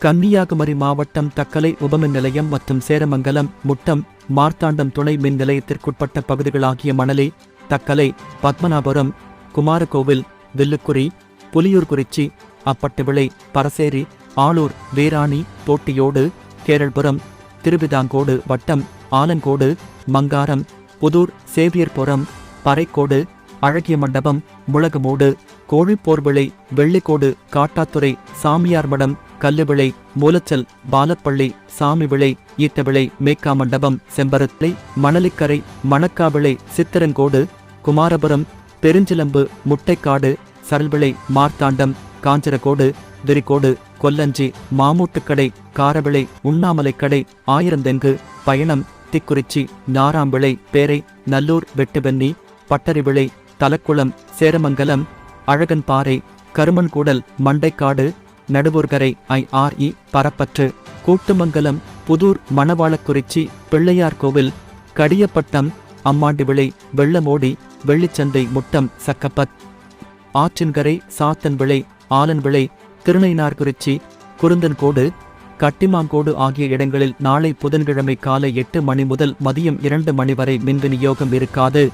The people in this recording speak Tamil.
கன்னியாகுமரி மாவட்டம் தக்கலை உபமின் நிலையம் மற்றும் சேரமங்கலம் முட்டம் மார்த்தாண்டம் துணை மின் நிலையத்திற்குட்பட்ட பகுதிகளாகிய மணலி தக்கலை பத்மநாபுரம் குமாரகோவில் வில்லுக்குறி புலியூர்குறிச்சி அப்பட்டுவிளை பரசேரி ஆளூர் வீராணி போட்டியோடு கேரள்புரம் திருவிதாங்கோடு வட்டம் ஆலங்கோடு மங்காரம் புதூர் சேவியர்புரம் பறைக்கோடு அழகிய மண்டபம் முழகமோடு கோழிப்போர்விளை வெள்ளிக்கோடு காட்டாத்துறை சாமியார்மடம் கல்லுவிளை மூலச்சல் பாலப்பள்ளி சாமிவிளை ஈட்டவிளை மேக்கா மண்டபம் செம்பரத்தை மணலிக்கரை மணக்காவிளை சித்திரங்கோடு குமாரபுரம் பெருஞ்சிலம்பு முட்டைக்காடு சரல்விளை மார்த்தாண்டம் காஞ்சரகோடு விரிகோடு கொல்லஞ்சி மாமூட்டுக்கடை காரவிளை உண்ணாமலைக்கடை ஆயிரந்தெங்கு பயணம் திக்குறிச்சி நாராம்பிளை பேரை நல்லூர் வெட்டுவென்னி பட்டறிவிளை தலக்குளம் சேரமங்கலம் அழகன்பாறை கருமன்கூடல் மண்டைக்காடு நடுவூர்கரை ஐஆர்இ பரப்பற்று. கூட்டுமங்கலம் புதூர் மணவாளக்குறிச்சி பிள்ளையார் கோவில் கடியப்பட்டம் அம்மாண்டிவிளை வெள்ளமோடி வெள்ளிச்சந்தை முட்டம் சக்கப்பத். ஆற்றின்கரை சாத்தன்விளை ஆலன்விளை திருநைனார்குறிச்சி குருந்தன்கோடு கட்டிமாங்கோடு ஆகிய இடங்களில் நாளை புதன்கிழமை காலை எட்டு மணி முதல் மதியம் இரண்டு மணி வரை மின் விநியோகம் இருக்காது.